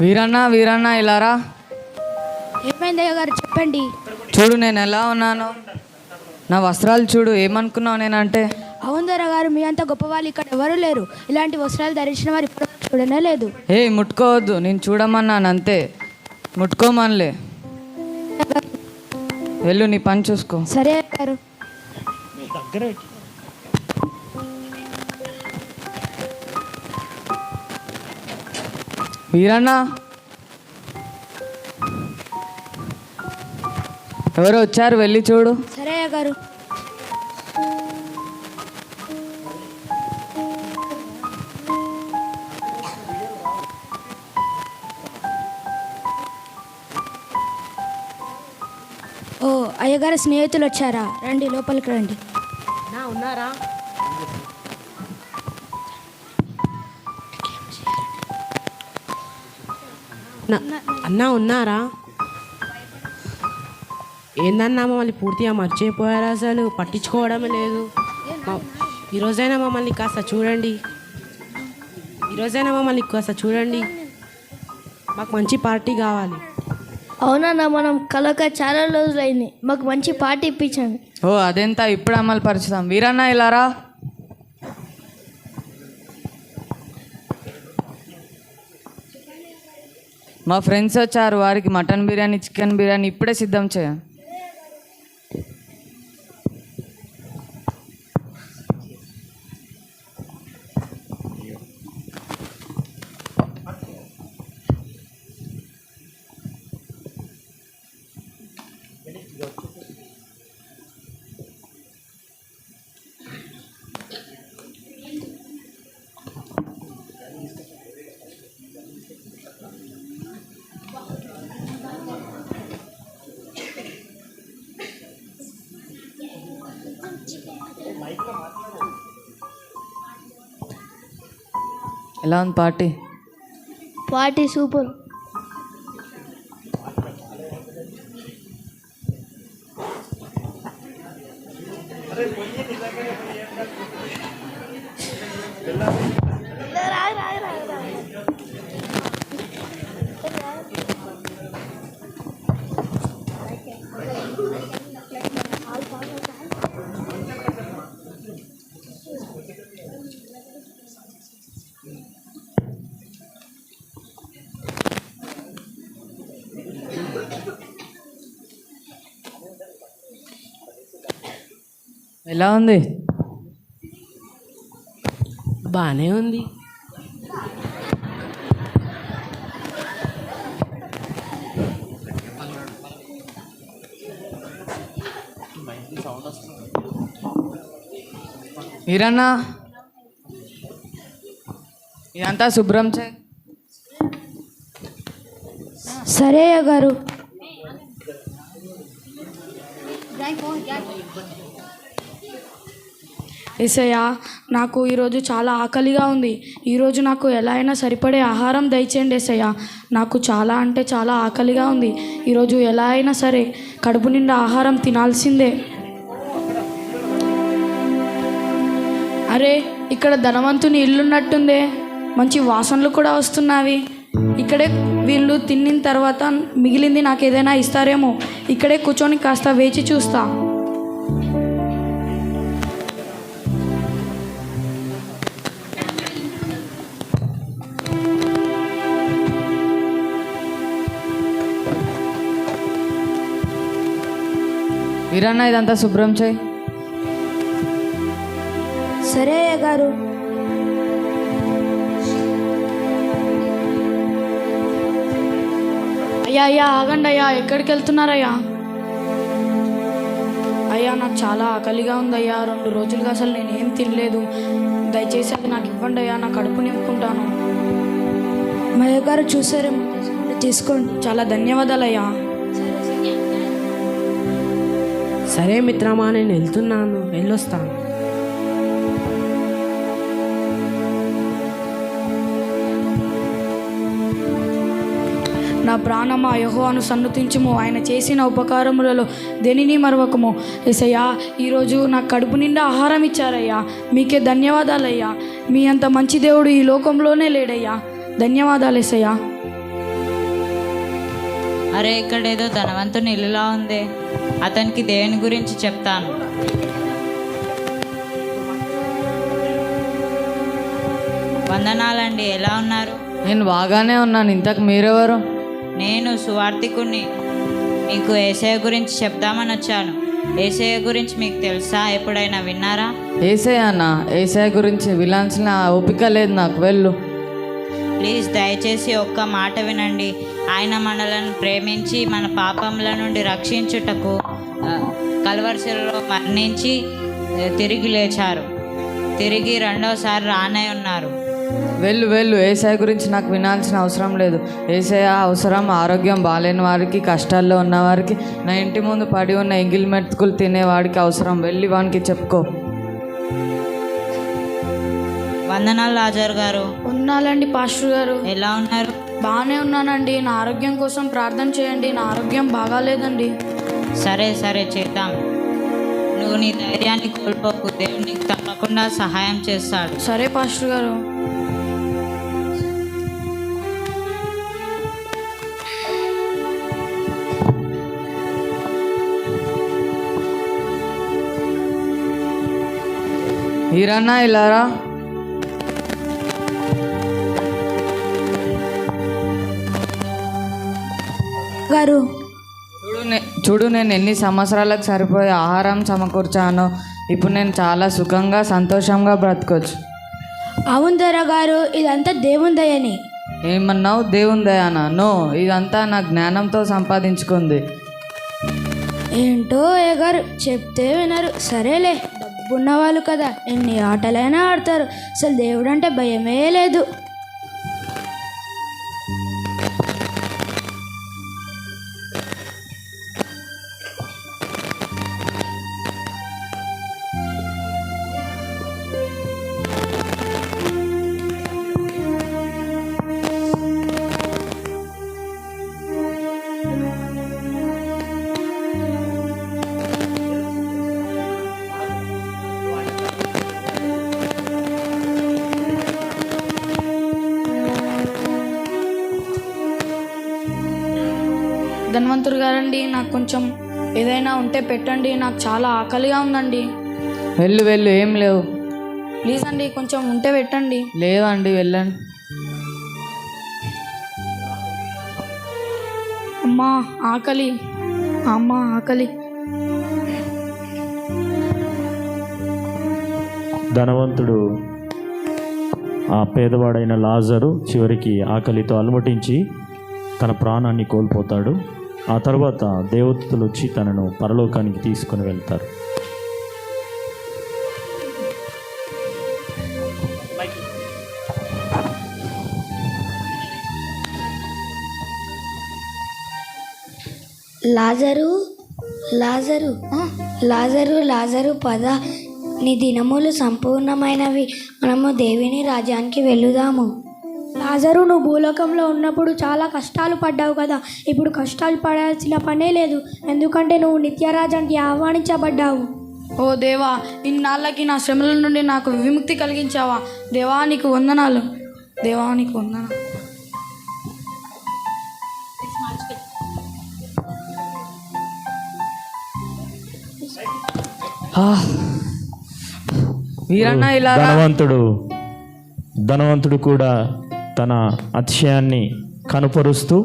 వీరన్న వీరన్న ఇలారా ఏమైంది అయ్య గారు? చెప్పండి. చూడు నేను ఎలా ఉన్నాను. నా వస్త్రాలు చూడు ఏమనుకున్నావు నేనంటే? అవును దొర గారు మీ అంత గొప్ప వాళ్ళు ఇక్కడ ఎవరు లేరు. ఇలాంటి వస్త్రాలు ధరించిన వారు ఇప్పుడు చూడనే లేదు. ఏ ముట్టుకోవద్దు. నేను చూడమన్నాను అంతే. ముట్టుకోమనిలే. వెళ్ళు నీ పని చూసుకో. సరే గారు. వీరన్న ఎవరు వచ్చారు? వెళ్ళి చూడు. సరే అయ్య గారు. ఓ అయ్యగారి స్నేహితులు వచ్చారా? రండి లోపలికి రండి. నా ఉన్నారా? అన్నా ఉన్నారా? ఏందన్నా మమ్మల్ని పూర్తిగా మర్చిపోయారు అసలు? పట్టించుకోవడమే లేదు. మా- ఈరోజైనా మమ్మల్ని కాస్త చూడండి. ఈరోజైనా మమ్మల్ని కాస్త చూడండి. మాకు మంచి పార్టీ కావాలి. అవునన్నా మనం కలక చాలా రోజులైంది. మాకు మంచి పార్టీ ఇప్పించండి. ఓ అదెంత ఇప్పుడు అమలు పరుచుదాం. వీరన్న ఇలారా మా ఫ్రెండ్స్ వచ్చారు వారికి మటన్ బిర్యానీ చికెన్ బిర్యానీ ఇప్పుడే సిద్ధం చేయండి ఎలా ఉంది పార్టీ పార్టీ సూపర్ ఎలా ఉంది? బాగానే ఉంది. వీరన్న ఇదంతా శుభ్రం చేయి సరే అయ్య గారు ఏసయ్యా నాకు ఈరోజు చాలా ఆకలిగా ఉంది. ఈరోజు నాకు ఎలా అయినా సరిపడే ఆహారం దయచేయండి ఏసయ్యా. నాకు చాలా అంటే చాలా ఆకలిగా ఉంది. ఈరోజు ఎలా అయినా సరే కడుపు నిండా ఆహారం తినాల్సిందే. అరే ఇక్కడ ధనవంతుని ఇల్లున్నట్టుందే. మంచి వాసనలు కూడా వస్తున్నావి. ఇక్కడే వీళ్ళు తిన్నిన తర్వాత మిగిలింది నాకు ఏదైనా ఇస్తారేమో. ఇక్కడే కూర్చొని కాస్త వేచి చూస్తా. వీరన్న ఇదంతా శుభ్రం చేయి. సరే అయ్య గారు అయ్యా అయ్యా ఆగండి అయ్యా ఎక్కడికి వెళ్తున్నారయ్యా? అయ్యా నాకు చాలా ఆకలిగా ఉందయ్యా రెండు రోజులుగా అసలు నేను ఏం తినలేదు. దయచేసి అది నాకు ఇవ్వండి అయ్యా నా కడుపు నింపుకుంటాను. మా అయ్య గారు చూసారేమో తీసుకోండి తీసుకోండి. చాలా ధన్యవాదాలయ్యా సరే మిత్రమా నేను వెళ్తున్నాను. వెళ్ళొస్తాను. నా ప్రాణమా యహోవాను సన్నుతించుము. ఆయన చేసిన ఉపకారములలో దేనిని మరవకము? ఎసయ్యా ఈరోజు నా కడుపు నిండా ఆహారం ఇచ్చారయ్యా. మీకే ధన్యవాదాలయ్యా. మీ అంత మంచి దేవుడు ఈ లోకంలోనే లేడయ్యా. ధన్యవాదాలు ఎసయ్యా అరే ఇక్కడ ఏదో ధనవంతుని ఇల్లులా ఉంది. అతనికి దేవుని గురించి చెప్తాను. వందనాలండి ఎలా ఉన్నారు? నేను బాగానే ఉన్నాను. ఇంతకు మీరెవరు? నేను సువార్థికుణ్ణి. మీకు ఏసయ గురించి చెప్దామని వచ్చాను. ఏసయ గురించి మీకు తెలుసా? ఎప్పుడైనా విన్నారా? ఏసే అన్న ఏసఐ గురించి విలాల్సిన ఓపిక లేదు నాకు. వెళ్ళు. ప్లీజ్ దయచేసి ఒక్క మాట వినండి. ఆయన మనలను ప్రేమించి మన పాపముల నుండి రక్షించుటకు ఆ, మరణించి తిరిగి లేచారు. తిరిగి రెండోసారి రానే ఉన్నారు. వెళ్ళు వెళ్ళు. ఏసఐ గురించి నాకు వినాల్సిన అవసరం లేదు. ఏసఐ అవసరం ఆరోగ్యం బాగాలేని వారికి కష్టాల్లో ఉన్న వారికి నా ఇంటి ముందు పడి ఉన్న ఎంగిల్ మెతుకులు తినేవాడికి అవసరం. వెళ్ళి వానికి చెప్పుకో. వందనాలు లాజర్ గారు. ఉన్నాలండి పాస్టర్ గారు. ఎలా ఉన్నారు? బాగానే ఉన్నానండి. నా ఆరోగ్యం కోసం ప్రార్థన చేయండి. నా ఆరోగ్యం బాగాలేదండి. సరే సరే చేద్దాం. నువ్వు నీ ధైర్యాన్ని కోల్పోకు. దేవుడు నీకు తప్పకుండా సహాయం చేస్తాడు. సరే పాస్టర్ గారు. ఈరన్నా ఇలారా? గారు? చూడు చూడు నేను ఎన్ని సంవత్సరాలకు సరిపోయే ఆహారం సమకూర్చాను ఇప్పుడు నేను చాలా సుఖంగా సంతోషంగా బ్రతకొచ్చు. అవును దొర గారు ఇదంతా దేవుని దయని. ఏమన్నావు? దేవుని దయానా? నో ఇదంతా నా జ్ఞానంతో సంపాదించుకుంది. ఏంటో ఏ గారు చెప్తే వినరు. సరేలే డబ్బున్న వాళ్ళు కదా ఎన్ని ఆటలైనా ఆడతారు. అసలు దేవుడు అంటే భయమే లేదు. ధన్వంతుడు గారండి. నాకు కొంచెం ఏదైనా ఉంటే పెట్టండి. నాకు చాలా ఆకలిగా ఉందండి. వెళ్ళు వెళ్ళు ఏం లేవు. ప్లీజ్ అండి కొంచెం ఉంటే పెట్టండి. లేవండి వెళ్ళండి. అమ్మా ఆకలి. అమ్మా ఆకలి. ధనవంతుడు ఆ పేదవాడైన లాజరు చివరికి ఆకలితో అలమటించి తన ప్రాణాన్ని కోల్పోతాడు. ఆ తర్వాత దేవతలు వచ్చి తనను పరలోకానికి తీసుకుని వెళ్తారు. లాజరు లాజరు లాజరు లాజరు పద. నీ దినములు సంపూర్ణమైనవి. మనము దేవిని రాజ్యానికి వెళ్ళుదాము. లాజరు నువ్వు భూలోకంలో ఉన్నప్పుడు చాలా కష్టాలు పడ్డావు కదా. ఇప్పుడు కష్టాలు పడాల్సిన పనే లేదు. ఎందుకంటే నువ్వు నిత్యరాజానికి ఆహ్వానించబడ్డావు. ఓ దేవా ఇన్నాళ్ళకి నా శ్రమల నుండి నాకు విముక్తి కలిగించావా? దేవా నీకు వందనాలు. దేవా నీకు వందనాలు. ఆ. వీరన్న ఇలా. ధనవంతుడు. ధనవంతుడు కూడా తన అతిశయాన్ని కనుపరుస్తూ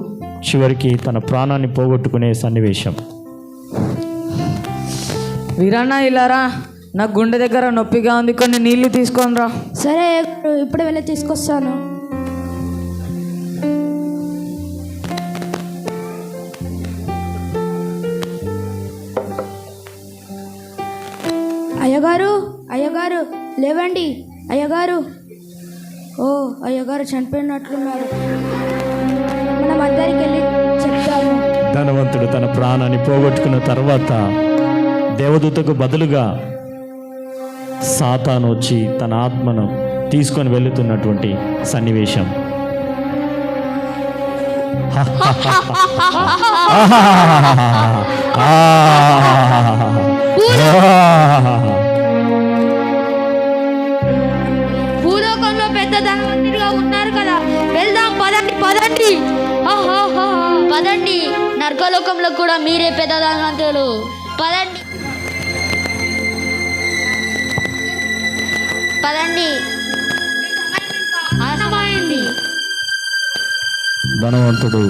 చివరికి తన ప్రాణాన్ని పోగొట్టుకునే సన్నివేశం. వీరన్న ఇలారా నా గుండె దగ్గర నొప్పిగా ఉంది కొన్ని నీళ్ళు తీసుకొని రా. సరే ఇప్పుడు వెళ్ళి తీసుకొస్తాను. అయ్యగారు అయ్యగారు లేవండి. అయ్యగారు. ఓ అయ్యగారు చనిపోయినట్లున్నారు. మనం అందరికి వెళ్ళి చెప్తాము. ధనవంతుడు తన ప్రాణాన్ని పోగొట్టుకున్న తర్వాత దేవదూతకు బదులుగా సాతాను వచ్చి తన ఆత్మను తీసుకొని వెళుతున్నటువంటి సన్నివేశం. పదండి నరకలోకంలో కూడా మీరే పెద్ద ధనవంతులు పదండి. పదండి ధనవంతుడు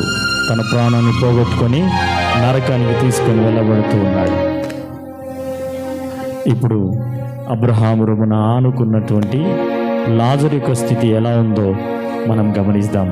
తన ప్రాణాన్ని పోగొట్టుకొని నరకానికి తీసుకొని వెళ్ళబడుతూ ఉన్నాడు. ఇప్పుడు అబ్రహాము రొమ్మున ఆనుకున్నటువంటి లాజరు యొక్క స్థితి ఎలా ఉందో మనం గమనిద్దాం.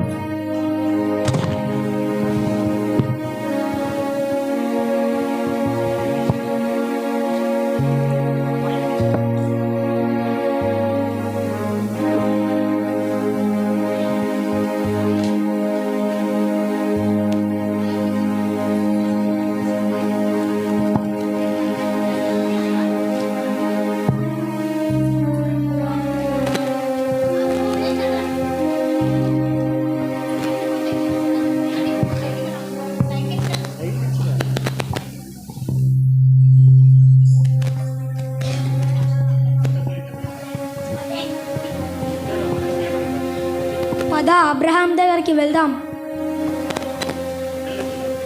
దగ్గరికి వెళ్దాం.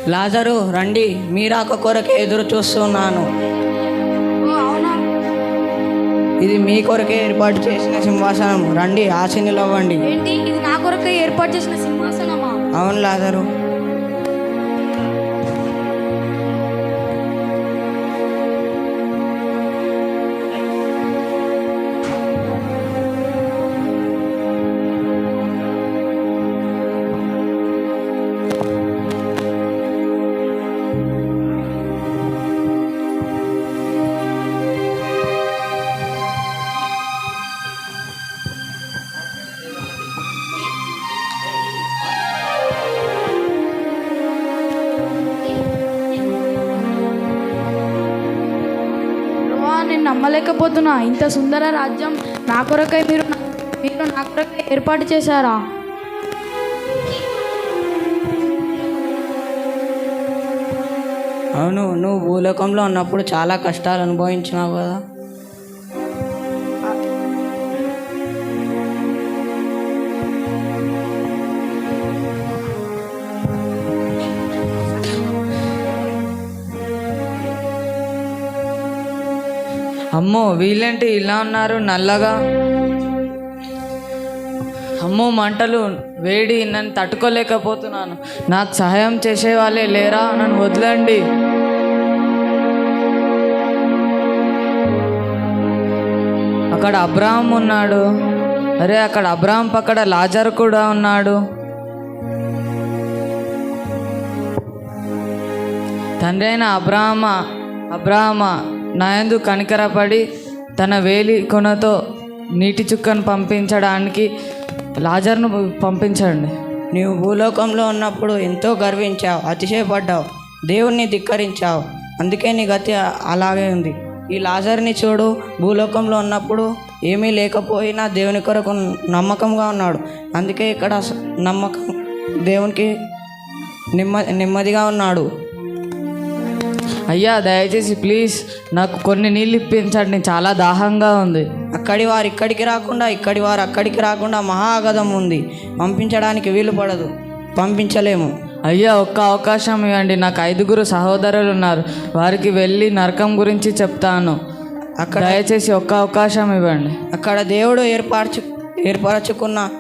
లాజరు రండి. మీరాక కొరకే ఎదురు చూస్తున్నాను. ఇది మీ కొరకే ఏర్పాటు చేసిన సింహాసనం. రండి ఆశీనులవ్వండి ఏంటి? ఇది నా కొరకు ఏర్పాటు చేసిన సింహాసనమా? అవును లాజరు. నమ్మలేకపోతున్నా ఇంత సుందర రాజ్యం నా కొరకై మీరు మీరు నా కొరకై ఏర్పాటు చేశారా? అవును నువ్వు భూలోకంలో ఉన్నప్పుడు చాలా కష్టాలు అనుభవించినావు కదా. అమ్మో వీళ్ళేంటి ఇలా ఉన్నారు? నల్లగా? అమ్మో మంటలు. వేడి నన్ను తట్టుకోలేకపోతున్నాను. నాకు సహాయం చేసే వాళ్ళే లేరా? నన్ను వదలండి. అక్కడ అబ్రాహం ఉన్నాడు. అరే అక్కడ అబ్రాహం పక్కన లాజర్ కూడా ఉన్నాడు. తండ్రి అయిన అబ్రాహ్మ? అబ్రాహ్మ? నాయందు కనికరపడి తన వేలి కొనతో నీటి చుక్కను పంపించడానికి లాజర్ను పంపించండి. నీవు భూలోకంలో ఉన్నప్పుడు ఎంతో గర్వించావు అతిశయపడ్డావు దేవుణ్ణి ధిక్కరించావు. అందుకే నీ గతి అలాగే ఉంది. ఈ లాజర్ని చూడు భూలోకంలో ఉన్నప్పుడు ఏమీ లేకపోయినా దేవుని కొరకు నమ్మకంగా ఉన్నాడు. అందుకే ఇక్కడ నమ్మకం దేవునికి నెమ్మ నెమ్మదిగా ఉన్నాడు. అయ్యా దయచేసి ప్లీజ్ నాకు కొన్ని నీళ్ళు ఇప్పించండి. చాలా దాహంగా ఉంది. అక్కడి వారు ఇక్కడికి రాకుండా ఇక్కడి వారు అక్కడికి రాకుండా మహాగధం ఉంది. పంపించడానికి వీలు పడదు. పంపించలేము. అయ్యా ఒక్క అవకాశం ఇవ్వండి. నాకు ఐదుగురు సహోదరులు ఉన్నారు. వారికి వెళ్ళి నరకం గురించి చెప్తాను. అక్కడ దయచేసి ఒక్క అవకాశం ఇవ్వండి. అక్కడ దేవుడు ఏర్పరచు ఏర్పరచుకున్న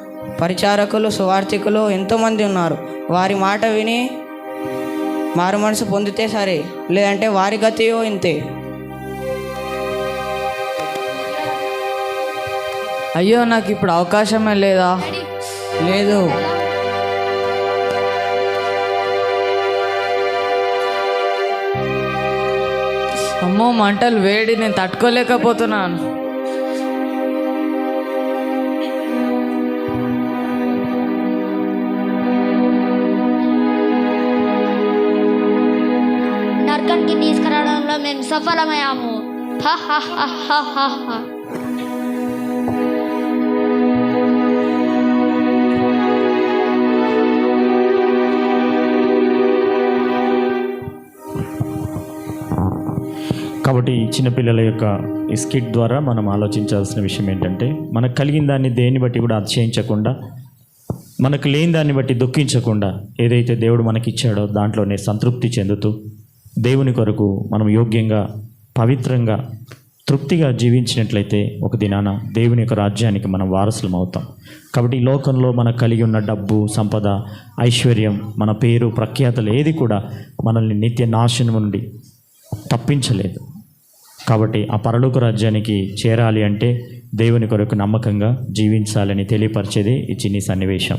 పరిచారకులు సువార్థికులు ఎంతోమంది ఉన్నారు. వారి మాట విని మారు మనసు పొందితే సరే లేదంటే వారి గతియో ఇంతే. అయ్యో నాకు ఇప్పుడు అవకాశమే లేదా? లేదు. అమ్మో మంటలు వేడి నేను తట్టుకోలేకపోతున్నాను. సఫలమయ్యాము. కాబట్టి చిన్నపిల్లల యొక్క ఈ స్కిట్ ద్వారా మనం ఆలోచించాల్సిన విషయం ఏంటంటే మనకు కలిగిన దాన్ని దేన్ని బట్టి కూడా అతిశయించకుండా మనకు లేని దాన్ని బట్టి దుఃఖించకుండా ఏదైతే దేవుడు మనకిచ్చాడో దాంట్లోనే సంతృప్తి చెందుతూ దేవుని కొరకు మనం యోగ్యంగా పవిత్రంగా తృప్తిగా జీవించినట్లయితే ఒక దినాన దేవుని యొక్క రాజ్యానికి మనం వారసులం అవుతాం. కాబట్టి ఈ లోకంలో మనకు కలిగి ఉన్న డబ్బు సంపద ఐశ్వర్యం మన పేరు ప్రఖ్యాతలు ఏది కూడా మనల్ని నిత్య నాశనం నుండి తప్పించలేదు. కాబట్టి ఆ పరలోక రాజ్యానికి చేరాలి అంటే దేవుని కొరకు నమ్మకంగా జీవించాలని తెలియపరిచేది ఈ చిన్ని సన్నివేశం.